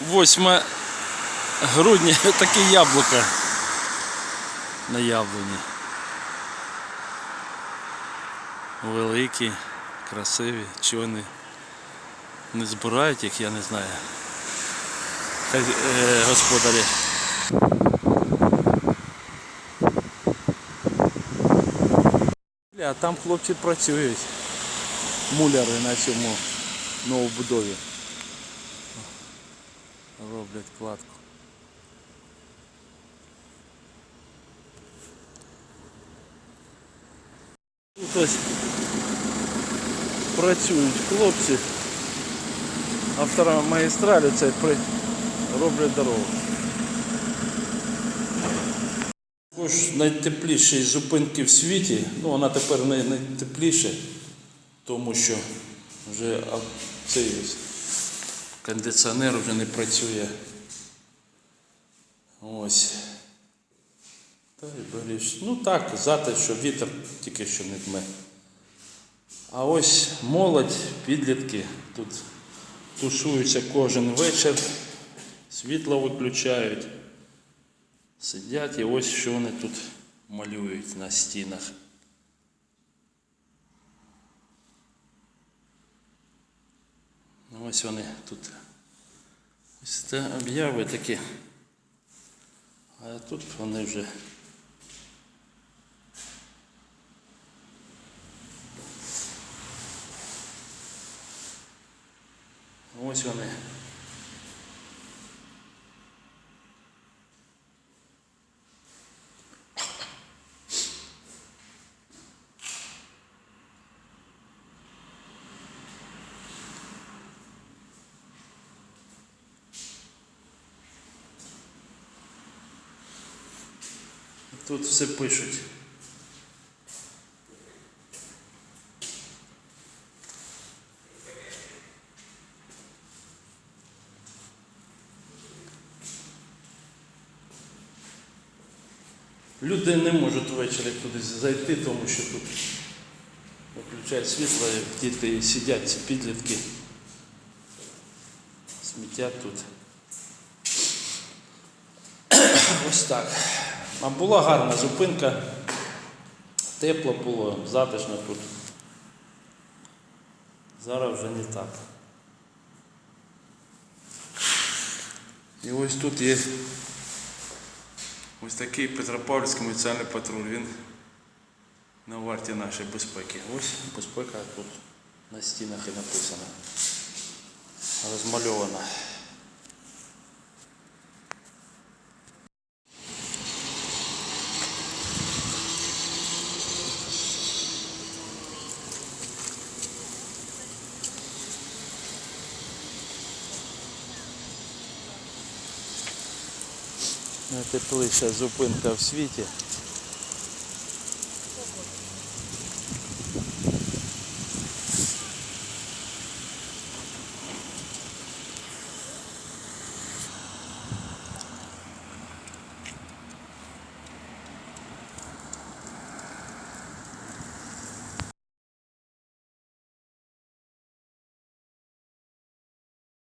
8 грудня таке яблука на яблуні. Великі, красиві, чого вони не збирають їх, я не знаю. Е, господарі. А там хлопці працюють. Муляри на цьому новобудові. Роблять кладку. Тут ось працюють хлопці. Автора магістралі при... роблять дорогу. Також найтепліші зупинки в світі, ну вона тепер найтепліша, тому що вже цей кондиціонер вже не працює. Ось. Та й береш. Ну так, зате, що вітер тільки що не дме. А ось молодь, підлітки тут тушуються кожен вечір, світло виключають. Сидять і ось що вони тут малюють на стінах. Ось вони тут. Ось це обяви такі. А тут вони вже. Ось вони. Тут все пишуть. Люди не можуть ввечері туди зайти, тому що тут виключають світло, і діти сидять, ці підлітки. Смітять тут. Ось так. А була гарна зупинка. Тепло було, затишно тут. Зараз вже не так. І ось тут є ось такий Петропавлівський муніципальний патруль. Він на варті нашої безпеки. Ось безпека тут на стінах і написано. Розмальована. Найтепліша зупинка в світі.